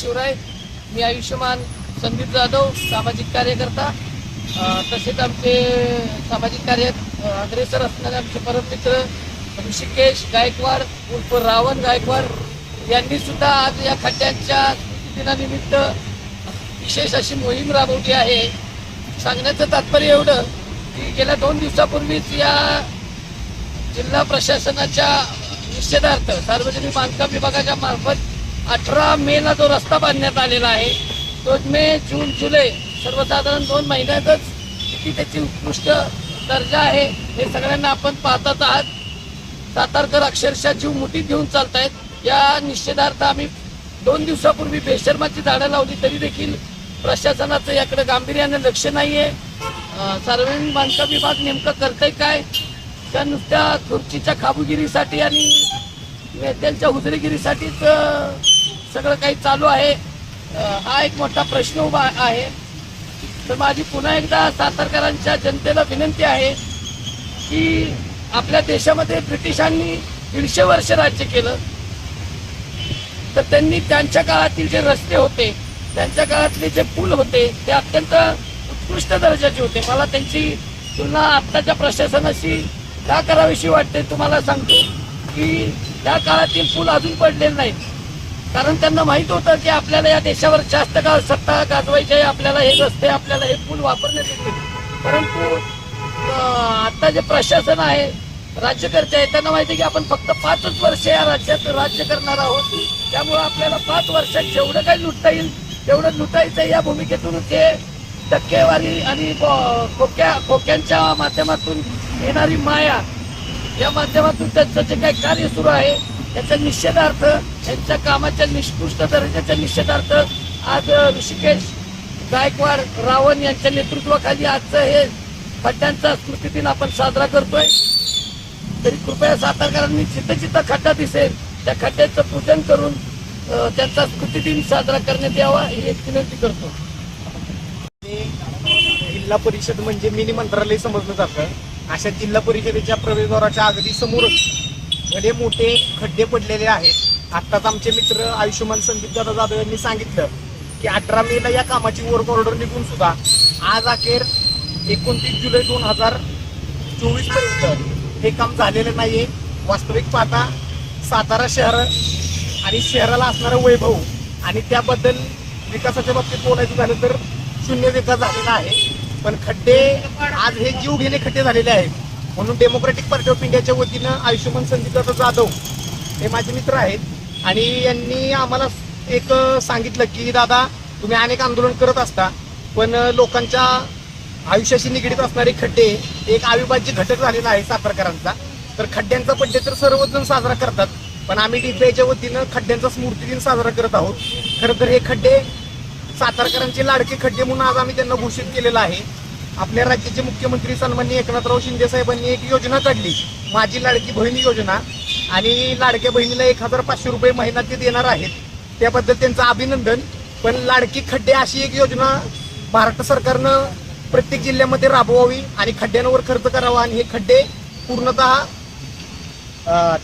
शिवराय मी आयुष्यमान संदीप जाधव सामाजिक कार्यकर्ता. तसेच आमचे सामाजिक कार्यात अग्रेसर असणारे आमचे परममित्र ऋषिकेश गायकवाड उर्फ रावण गायकवाड यांनी सुद्धा आज या खड्ड्यांच्या दिनानिमित्त विशेष अशी मोहीम राबवली आहे. सांगण्याचं तात्पर्य एवढं की गेल्या दोन दिवसापूर्वीच या जिल्हा प्रशासनाच्या निषेधार्थ सार्वजनिक बांधकाम विभागाच्या मार्फत अठरा मेला जो रस्ता बांधण्यात आलेला आहे तो मे जून जुलै सर्वसाधारण दोन महिन्यातच किती त्याची उत्कृष्ट दर्जा आहे हे सगळ्यांना आपण पाहताच आहात. सातारकर अक्षरशः जीव मुठीत घेऊन चालतायत. या निषेधार्थ आम्ही दोन दिवसापूर्वी बेशर्माची झाडं लावली तरी देखील प्रशासनाचं याकडे गांभीर्याने लक्ष नाही आहे सार्वजनिक बांधकाम विभाग नेमकं करतंय काय? त्या नुसत्या खुर्चीच्या खाबुगिरीसाठी आणि नेत्यांच्या हुजरीगिरीसाठीच सगळं काही चालू आहे. हा एक मोठा प्रश्न उभा आहे. तर माझी पुन्हा एकदा सातारकरांच्या जनतेला विनंती आहे की आपल्या देशामध्ये ब्रिटिशांनी दीडशे वर्ष राज्य केलं. तर त्यांनी त्यांच्या काळातील जे रस्ते होते त्यांच्या काळातले जे पूल होते ते अत्यंत उत्कृष्ट दर्जाचे होते. मला त्यांची तुलना आत्ताच्या प्रशासनाशी का करावीशी वाटते तुम्हाला सांगतो की त्या काळातील पूल अजून पडलेले नाहीत. कारण त्यांना माहीत होतं की आपल्याला या देशावर जास्त काळ सत्ता गाजवायची आहे आपल्याला हे रस्ते आपल्याला हे पूल वापरण्यात येते परंतु आता जे प्रशासन आहे राज्यकर्ते आहेत त्यांना माहिती आहे की आपण फक्त पाचच वर्ष या राज्यात राज्य करणार आहोत. त्यामुळे आपल्याला पाच वर्षात जेवढं काही लुटता येईल तेवढं लुटायचं या भूमिकेतून ते टक्केवारी आणि खोक्या खोक्यांच्या माध्यमातून येणारी माया या माध्यमातून त्यांचं जे काही कार्य सुरू आहे त्याचा निषेधार्थ त्यांच्या कामाच्या निष्कृष्ट दर्जाच्या निषेधार्थ आज ऋषिकेश गायकवाड रावण यांच्या नेतृत्वाखाली आजचं हे खड्ड्यांचा स्मृतिदिन आपण साजरा करतोय. तरी कृपया सातारकरांनी जिथं जिथं खड्डा दिसेल त्या खड्ड्याचं पूजन करून त्यांचा स्मृतिदिन साजरा करण्यात यावा ही एक विनंती करतो. जिल्हा परिषद म्हणजे मिनी मंत्रालय समजलं जातं. अशा जिल्हा परिषदेच्या प्रवेशद्वाराच्या अगदी समोरच भले मोठे खड्डे पडलेले आहेत. आत्ताच आमचे मित्र आयुष्यमान संदीप दादा जाधव यांनी सांगितलं की अठरा मेला या कामाची वर्क ऑर्डर निघून सुद्धा आज अखेर एकोणतीस जुलै दोन हजार चोवीसपर्यंत हे काम झालेलं नाहीये. वास्तविक पाहता सातारा शहर आणि शहराला असणारं वैभव आणि त्याबद्दल विकासाच्या बाबतीत बोलायचं झालं तर शून्य विकास झालेला आहे. पण खड्डे आज हे जीव घेणे खड्डे झालेले आहेत. म्हणून डेमोक्रॅटिक पार्टी ऑफ इंडियाच्या वतीनं आयुष्यमान संदीपदादा जाधव हे माझे मित्र आहेत. आणि यांनी आम्हाला एक सांगितलं की दादा तुम्ही अनेक आंदोलन करत असता पण लोकांच्या आयुष्याशी निगडीत असणारे खड्डे एक अविभाज्य घटक झालेला आहे सातारकरांचा. तर खड्ड्यांचा बड्डे तर सर्वजण साजरा करतात पण आम्ही डीपीआयच्या वतीनं खड्ड्यांचा स्मृतिदिन साजरा करत आहोत. खरं तर हे खड्डे सातारकरांचे लाडके खड्डे म्हणून आज आम्ही त्यांना घोषित केलेलं आहे. आपल्या राज्याचे मुख्यमंत्री सन्मान्य एकनाथराव शिंदे साहेबांनी एक योजना काढली. माझी लाडकी बहीण योजना. आणि लाडक्या बहिणीला एक हजार पाचशे रुपये महिना ते देणार आहेत. त्याबद्दल त्यांचं अभिनंदन. पण लाडकी खड्डे अशी एक योजना महाराष्ट्र सरकारनं प्रत्येक जिल्ह्यामध्ये राबवावी आणि खड्ड्यांवर खर्च करावा. आणि हे खड्डे पूर्णतः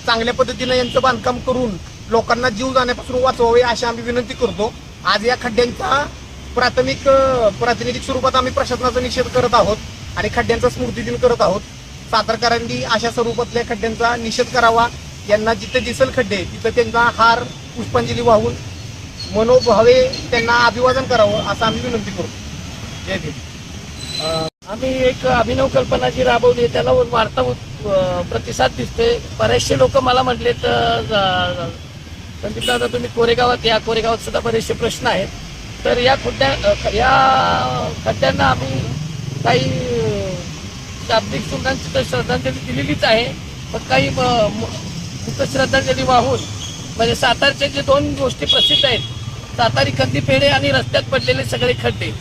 चांगल्या पद्धतीनं यांचं बांधकाम करून लोकांना जीव जाण्यापासून वाचवावे अशी आम्ही विनंती करतो. आज या खड्ड्यांचा प्राथमिक प्रातिनिधिक स्वरूपात आम्ही प्रशासनाचा निषेध करत आहोत आणि खड्ड्यांचा स्मृतिदिन करत आहोत. सातारकरांनी अशा स्वरूपातल्या खड्ड्यांचा निषेध करावा. यांना जिथे दिसल खड्डे तिथं त्यांना हार पुष्पांजली वाहून मनोभावे त्यांना अभिवादन करावं असं आम्ही विनंती करू जय भीम. आम्ही एक अभिनव कल्पना जी राबवली त्याला वार्ता प्रतिसाद दिसते बरेचसे लोक मला म्हटले तर पण तिथं आता तुम्ही कोरेगावात या कोरेगावात सुद्धा बरेचसे प्रश्न आहेत. तर या खड्ड्या या खड्ड्यांना आम्ही काही शाब्दिक सुखांची तर श्रद्धांजली दिलेलीच आहे. पण काही म- मुक्त श्रद्धांजली वाहून म्हणजे सातारचे जे दोन गोष्टी प्रसिद्ध आहेत सातारी कंदी पेढे आणि रस्त्यात पडलेले सगळे खड्डे.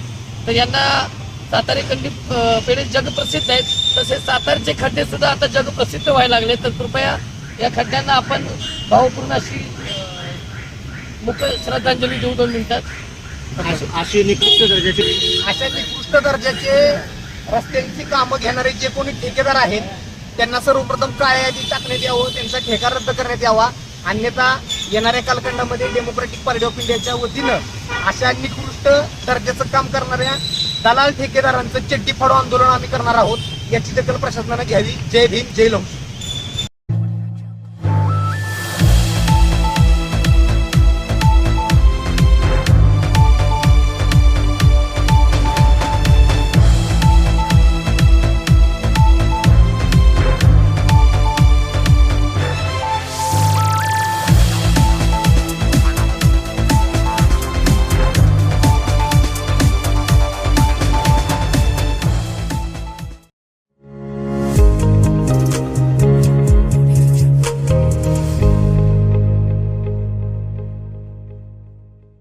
तर यांना सातारी कंदी पेढे जगप्रसिद्ध आहेत. तसेच सातारचे खड्डे सुद्धा आता जगप्रसिद्ध व्हायला लागले तर कृपया या खड्ड्यांना आपण भावपूर्ण अशी अं, मुख श्रद्धांजली देऊ दोन मिनिटात. अशी- निकृष्ट दर्जाचे अशा निकृष्ट दर्जाचे रस्त्यांची कामं घेणारे जे कोणी ठेकेदार आहेत त्यांना सर्वप्रथम काळ्या यादी टाकण्यात यावं त्यांचा ठेका रद्द करण्यात यावा. अन्यथा येणाऱ्या कालखंडामध्ये डेमोक्रेटिक पार्टी ऑफ इंडियाच्या वतीनं अशा निकृष्ट दर्जाचं काम करणाऱ्या दलाल ठेकेदारांचं चड्डी फाडो आंदोलन आम्ही करणार आहोत याची दखल प्रशासनानं घ्यावी. जय भीम जय लोक.